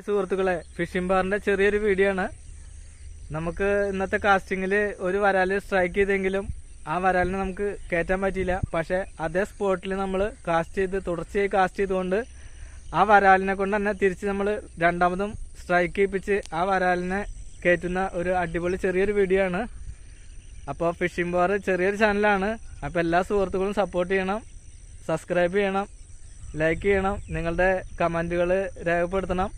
Hi സുഹൃത്തുക്കളെ. Phishing ബാറിന്റെ ചെറിയൊരു വീഡിയോ ആണ്. നമുക്ക് ഇന്നത്തെ കാസ്റ്റിംഗിൽ ഒരു വരാൽ സ്ട്രൈക്ക് ചെയ്തെങ്കിലും ആ വരാലിനെ നമുക്ക് കയറ്റാൻ പറ്റിയില്ല. പക്ഷേ അതേ സ്പോട്ടിൽ നമ്മൾ കാസ്റ്റ് ചെയ്ത് തുടർച്ചയായി കാസ്റ്റ് ചെയ്തുകൊണ്ട് ആ വരാലിനെ കൊണ്ട് തന്നെ തിരിച്ച് നമ്മൾ രണ്ടാമതും സ്ട്രൈക്ക് ചെയ്യിപ്പിച്ച് ആ വരാലിനെ കയറ്റുന്ന ഒരു അടിപൊളി ചെറിയൊരു വീഡിയോ ആണ്. അപ്പോൾ ഫിഷിംഗ് ബാർ ചെറിയൊരു ചാനലാണ് അപ്പോൾ എല്ലാ സുഹൃത്തുക്കളും സപ്പോർട്ട് ചെയ്യണം സബ്സ്ക്രൈബ് ചെയ്യണം ലൈക്ക് ചെയ്യണം നിങ്ങളുടെ കമന്റുകൾ രേഖപ്പെടുത്തണം.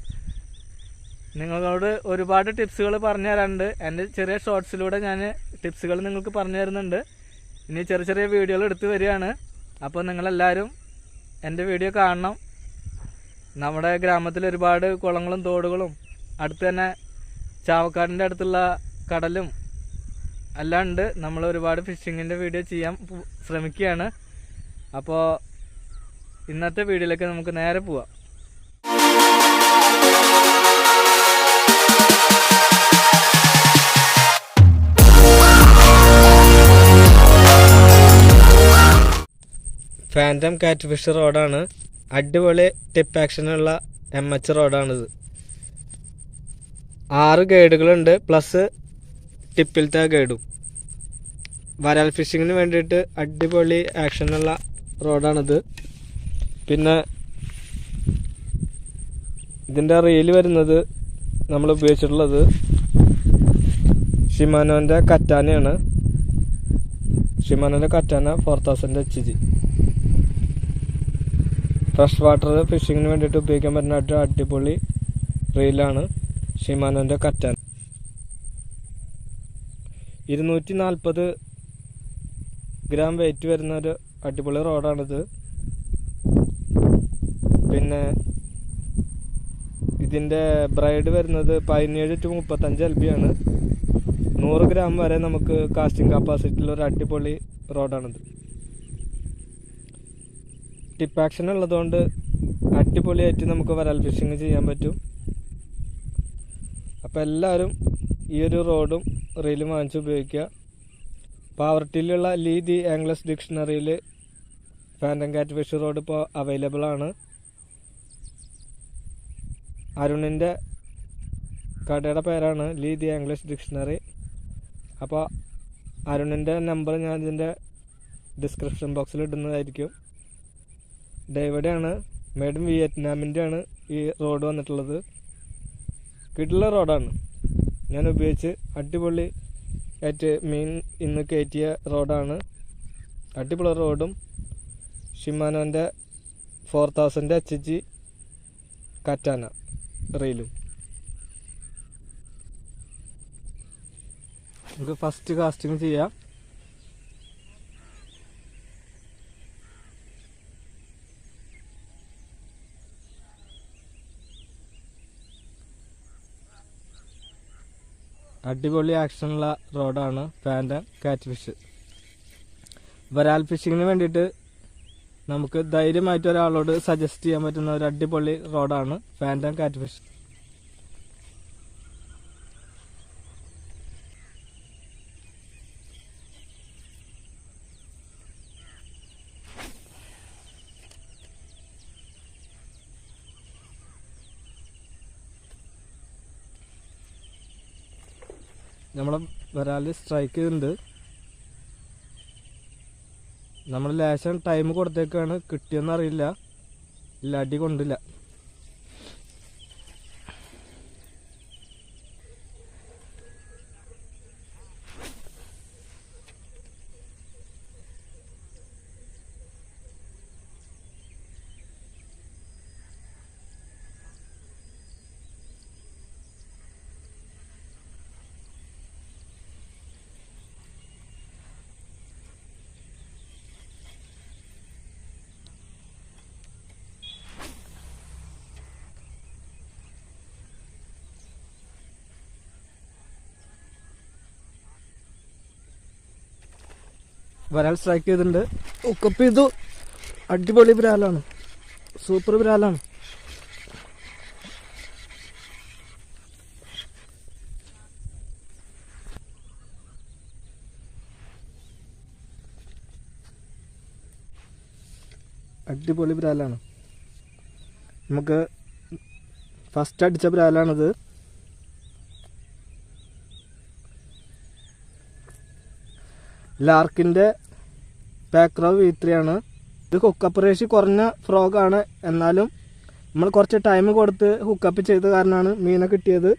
നിങ്ങളോട് ഒരുപാട് ടിപ്സുകൾ പറഞ്ഞു തരാറുണ്ട് എന്റെ ചെറിയ ഷോർട്സിലൂടെ ഞാൻ ടിപ്സുകൾ നിങ്ങൾക്ക് പറഞ്ഞു തരുന്നുണ്ട് ഇനി ചെറിയ ചെറിയ വീഡിയോകൾ എടുത്തു വരികയാണ്. അപ്പോൾ നിങ്ങളെല്ലാവരും എന്റെ വീഡിയോ കാണണം. നമ്മുടെ ഗ്രാമത്തിൽ ഒരുപാട് കുളങ്ങളും തോടുകളും അടുത്ത് തന്നെ ചാവക്കാടിന്റെ അടുത്തുള്ള കടലും എല്ലാം ഉണ്ട്. നമ്മൾ ഒരുപാട് ഫിഷിങ്ങിന്റെ വീഡിയോ ചെയ്യാൻ ശ്രമിക്കുകയാണ്. അപ്പോൾ ഇന്നത്തെ വീഡിയോയിലേക്ക് നമുക്ക് നേരെ പോവാം. ഫാന്റം കാറ്റ് ഫിഷ് റോഡാണ് അടിപൊളി ടിപ്പ് ആക്ഷനുള്ള എം എച്ച് റോഡാണിത് ആറ് ഗൈഡുകളുണ്ട് പ്ലസ് ടിപ്പിലത്തെ ഗൈഡും. വരാൽ ഫിഷിങ്ങിന് വേണ്ടിയിട്ട് അടിപൊളി ആക്ഷനുള്ള റോഡാണിത് പിന്നെ ഇതിന്റെ റീൽ വരുന്നത് നമ്മൾ ഉപയോഗിച്ചിട്ടുള്ളത് ഷിമാനോന്റെ കറ്റാനയാണ് ഷിമാനോന്റെ Katana four thousand H G fresh water ഫിഷിങ്ങിന് വേണ്ടിയിട്ട് ഉപയോഗിക്കാൻ പറ്റുന്ന അടിപൊളി റീലാണ് ഷിമാനോന്റെ കറ്റാൻ. ഇരുന്നൂറ്റി നാൽപ്പത് ഗ്രാം വെയിറ്റ് വരുന്ന ഒരു അടിപൊളി റോഡാണിത് പിന്നെ ഇതിന്റെ ബ്രൈഡ് വരുന്നത് പതിനേഴ് ടു മുപ്പത്തഞ്ച് എൽ ബി ആണ്. നൂറ് ഗ്രാം വരെ നമുക്ക് കാസ്റ്റിംഗ് കപ്പാസിറ്റിയുള്ള ഒരു അടിപൊളി റോഡാണിത് ടിപ്പ് ആക്ഷൻ ഉള്ളതുകൊണ്ട് അടിപൊളിയായിട്ട് നമുക്ക് വരാൽ ഫിഷിങ് ചെയ്യാൻ പറ്റും. അപ്പോൾ എല്ലാവരും ഈ ഒരു റോഡും റീലും വാങ്ങിച്ച് ഉപയോഗിക്കുക. പാവർട്ടിയിലുള്ള ലീ ദി ആംഗ്ലസ് ഡിക്ഷണറിയിൽ ഫാന്റം കാറ്റ് ഫിഷ് റോഡ് ഇപ്പോൾ അവൈലബിൾ ആണ്. അരുണിന്റെ കടയുടെ പേരാണ് ലീ ദി ആംഗ്ലസ് ഡിക്ഷണറി. അപ്പോൾ അരുണിന്റെ നമ്പർ ഞാൻ ഇതിന്റെ ഡിസ്ക്രിപ്ഷൻ ബോക്സിൽ ഇടുന്നതായിരിക്കും. ഡേവിഡാണ് മേഡ് ഇൻ വിയറ്റ്നാമിന്റെ ആണ് ഈ റോഡ് വന്നിട്ടുള്ളത്. കിട്ടുള്ള റോഡാണ്. ഞാൻ ഉപയോഗിച്ച് അടിപൊളി ആയിട്ട് മീൻ ഇന്ന് കയറ്റിയ റോഡാണ്. അടിപൊളി റോഡും ഷിമാനോന്റെ four thousand H G Katana റെയിലും നമുക്ക് ഫസ്റ്റ് കാസ്റ്റിംഗ് ചെയ്യാം. അടിപൊളി ആക്ഷനുള്ള റോഡാണ് ഫാന്റം കാറ്റ് ഫിഷ് വരാൽ ഫിഷിങ്ങിന് വേണ്ടിയിട്ട് നമുക്ക് ധൈര്യമായിട്ട് ഒരാളോട് സജസ്റ്റ് ചെയ്യാൻ പറ്റുന്ന ഒരു അടിപൊളി റോഡാണ് ഫാന്റം കാറ്റ് ഫിഷ് നമ്മളെ വരാൽ സ്ട്രൈക്ക് ചെയ്തിട്ടുണ്ട്. നമ്മൾ ലേശം ടൈം കൊടുത്തേക്കാണ്. കിട്ടിയെന്നറിയില്ല. ഇല്ല അടി കൊണ്ടില്ല. വരാൽ സ്ട്രൈക്ക് ചെയ്തിട്ടുണ്ട്. ഒക്കപ്പ് ചെയ്തു. അടിപൊളി ബ്രാലാണ് സൂപ്പർ ബ്രാലാണ് അടിപൊളി ബ്രാലാണ് നമുക്ക് ഫസ്റ്റ് അടിച്ച ബ്രാലാണിത് ലാർക്കിന്റെ പാക്രോ വി ത്രീ ആണ് ഇത് ഹുക്കപ്പ് റേഷ്യ കുറഞ്ഞ ഫ്രോഗാണ് എന്നാലും നമ്മൾ കുറച്ച് ടൈം കൊടുത്ത് ഹുക്കപ്പ് ചെയ്ത കാരണമാണ് മീനെ കിട്ടിയത്.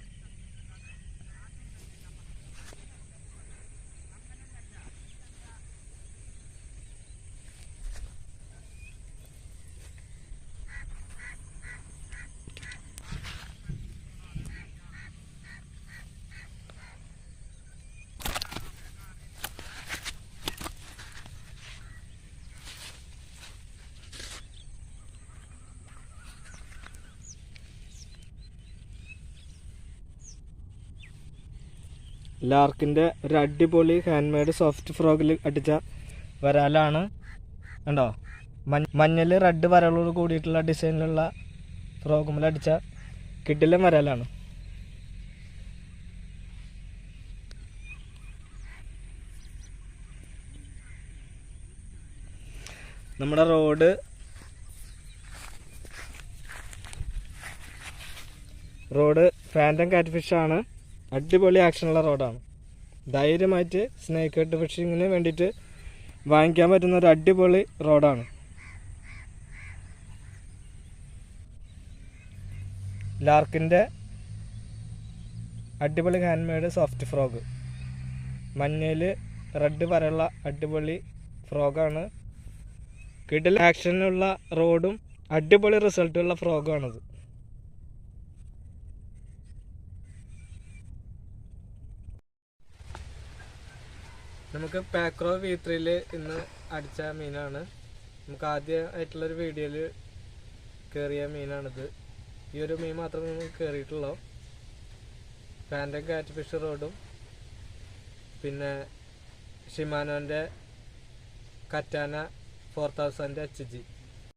ലാർക്കിന്റെ ഒരു അടിപൊളി ഹാൻഡ് മെയ്ഡ് സോഫ്റ്റ് ഫ്രോഗിൽ അടിച്ച വരാലാണ്. കണ്ടോ? മഞ്ഞൾ റെഡ് വരകളോട് കൂടിയിട്ടുള്ള ഡിസൈനിലുള്ള ഫ്രോഗുമിൽ അടിച്ച കിഡിലെ വരാലാണ്. നമ്മുടെ റോഡ് റോഡ് ഫാന്റം കാറ്റ് ഫിഷ് ആണ്. അടിപൊളി ആക്ഷനുള്ള റോഡാണ്. ധൈര്യമായിട്ട് സ്നേക്ക് ഹെഡ് ഫിഷിങ്ങിന് വേണ്ടിയിട്ട് വാങ്ങിക്കാൻ പറ്റുന്ന ഒരു അടിപൊളി റോഡാണ്. ലാർക്കിന്റെ അടിപൊളി ഹാൻഡ് മെയ്ഡ് സോഫ്റ്റ് ഫ്രോഗ് മഞ്ഞയിൽ റെഡ് വരെയുള്ള അടിപൊളി ഫ്രോഗാണ് കിടൽ ആക്ഷനുള്ള റോഡും അടിപൊളി റിസൾട്ടുള്ള ഫ്രോഗാണിത് നമുക്ക് പാക്രോ വി ത്രീയിൽ ഇന്ന് അടിച്ച മീനാണ്. നമുക്ക് ആദ്യമായിട്ടുള്ളൊരു വീഡിയോയിൽ കയറിയ മീനാണിത്. ഈ ഒരു മീൻ മാത്രമേ നമുക്ക് കയറിയിട്ടുള്ളൂ പാൻഡ കാറ്റ് ഫിഷ് റോഡും പിന്നെ ഷിമാനോന്റെ Katana four thousand H G